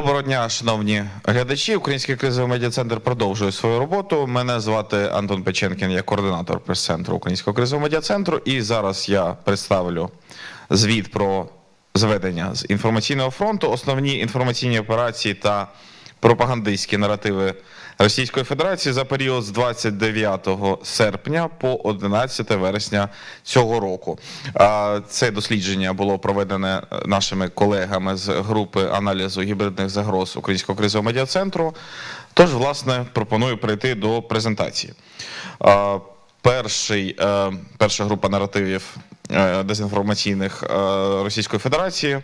Доброго дня, шановні глядачі. Український кризовий медіа-центр продовжує свою роботу. Мене звати Антон Печенкін, я координатор прес-центру Українського кризового медіа-центру. І зараз я представлю звіт про зведення з інформаційного фронту, основні інформаційні операції та пропагандистські наративи Російської Федерації за період з 29 серпня по 11 вересня цього року. Це дослідження було проведене нашими колегами з групи аналізу гібридних загроз Українського кризового медіа-центру. Тож, власне, пропоную перейти до презентації. Перший, е, перша група наративів дезінформаційних е, Російської Федерації.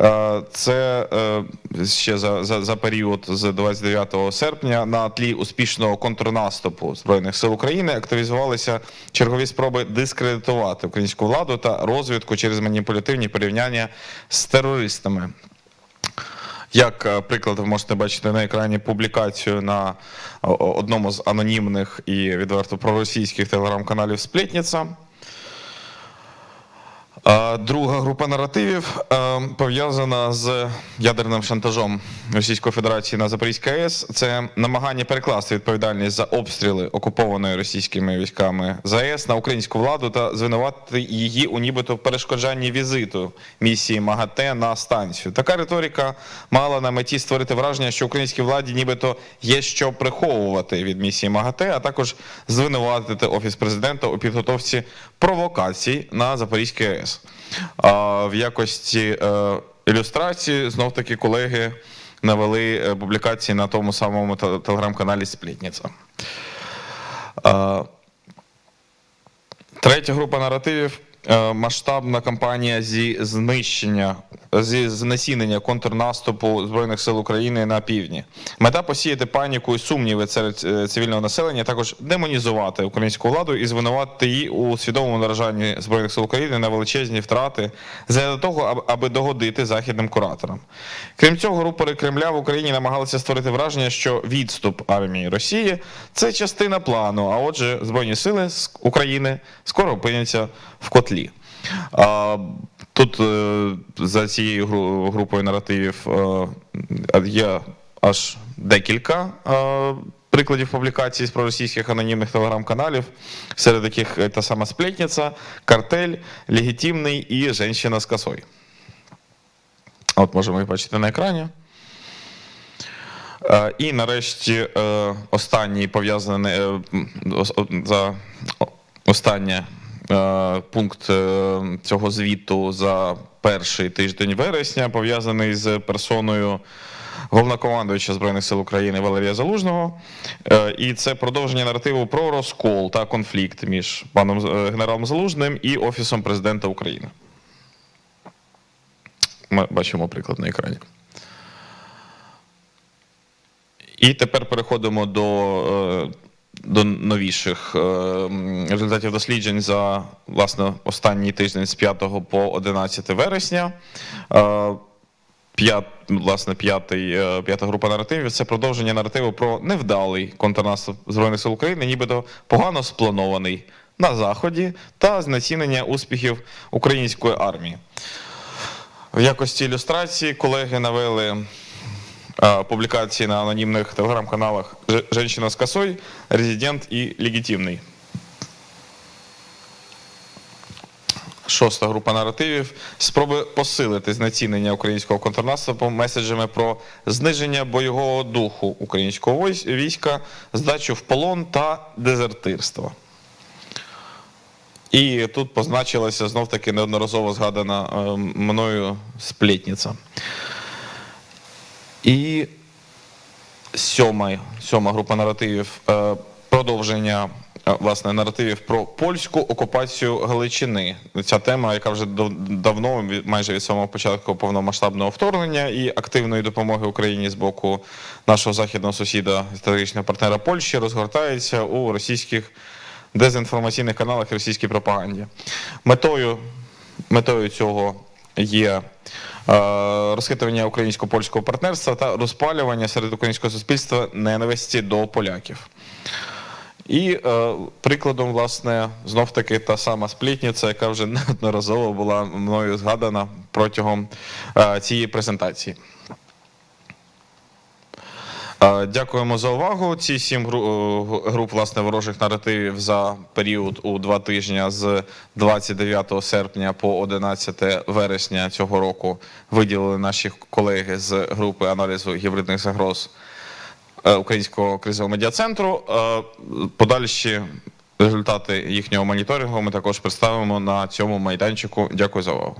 Е, Це е, ще за, за, за період з 29 серпня на тлі успішного контрнаступу Збройних сил України активізувалися чергові спроби дискредитувати українську владу та розвідку через маніпулятивні порівняння з терористами. Як е, приклад, ви можете бачити на екрані публікацію на одному з анонімних і відверто проросійських телеграм-каналів Сплетниця. Друга група наративів е, пов'язана з ядерним шантажом Російської Федерації на Запорізькій АЕС. Це намагання перекласти відповідальність за обстріли окупованої російськими військами ЗАЕС на українську владу та звинуватити її у нібито перешкоджанні візиту місії МАГАТЕ на станцію. Така риторика мала на меті створити враження, що українській владі нібито є що приховувати від місії МАГАТЕ, а також звинуватити офіс президента у підготовці провокацій на Запорізькій АЕС. В якості е, ілюстрації знов таки колеги навели е, публікації на тому самому телеграм-каналі Сплітниця. Е, Третя група наративів масштабна кампанія зі знищення, зі знесінення контрнаступу Збройних сил України на півдні. Мета посіяти паніку і сумніви серед е, цивільного населення, також демонізувати українську владу і звинуватити її у свідомому наражанні Збройних сил України на величезні втрати для того, аби догодити західним кураторам. Крім цього, рупори Кремля в Україні намагалися створити враження, що відступ армії Росії це частина плану. А отже, збройні сили України скоро опиняться в котлі. А, Тут е, за цією групою наративів е, є аж декілька е, прикладів публікацій з проросійських анонімних телеграм-каналів, серед яких та сама сплетниця, картель, легітимний і женщина з косой. От можемо їх бачити на екрані. І нарешті останній пов'язаний за останнє пункт е, цього звіту за перший тиждень вересня пов'язаний з персоною головнокомандуюча Збройних сил України Валерія Залужного. Е, І це продовження наративу про розкол та конфлікт між паном е, генералом Залужним і Офісом президента України. Ми бачимо приклад на екрані. І тепер переходимо до, е, до новіших е, результатів досліджень за власне останній тиждень з 5 по 11 вересня. Е, П'ят, власне, п'ятий, е, п'ята група наративів це продовження наративу про невдалий контрнаступ Збройних сил України, нібито погано спланований на Заході та знецінення успіхів української армії. В якості ілюстрації колеги навели а, публікації на анонімних телеграм-каналах «Женщина с косой», «Резидент» і «Легітимний». Шоста група наративів спроби посилити знецінення українського контрнаступу меседжами про зниження бойового духу українського війська, здачу в полон та дезертирство. І тут позначилася знов таки неодноразово згадана е, мною сплетниця. І сьома, сьома група наративів е, продовження е, власне наративів про польську окупацію Галичини. Ця тема, яка вже дав- давно, майже від самого початку повномасштабного вторгнення і активної допомоги Україні з боку нашого західного сусіда, стратегічного партнера Польщі, розгортається у російських дезінформаційних каналах і російській пропаганді. Метою Метою цього є розхитування українсько-польського партнерства та розпалювання серед українського суспільства ненависті до поляків. І е, прикладом, власне, знов таки та сама сплітниця, яка вже неодноразово була мною згадана протягом е, цієї презентації. Дякуємо за увагу. Ці сім гру- е, груп власне ворожих наративів за період у два тижні з 29 серпня по 11 вересня цього року виділили наші колеги з групи аналізу гібридних загроз е, Українського кризового медіа-центру. Е, Подальші результати їхнього моніторингу ми також представимо на цьому майданчику. Дякую за увагу.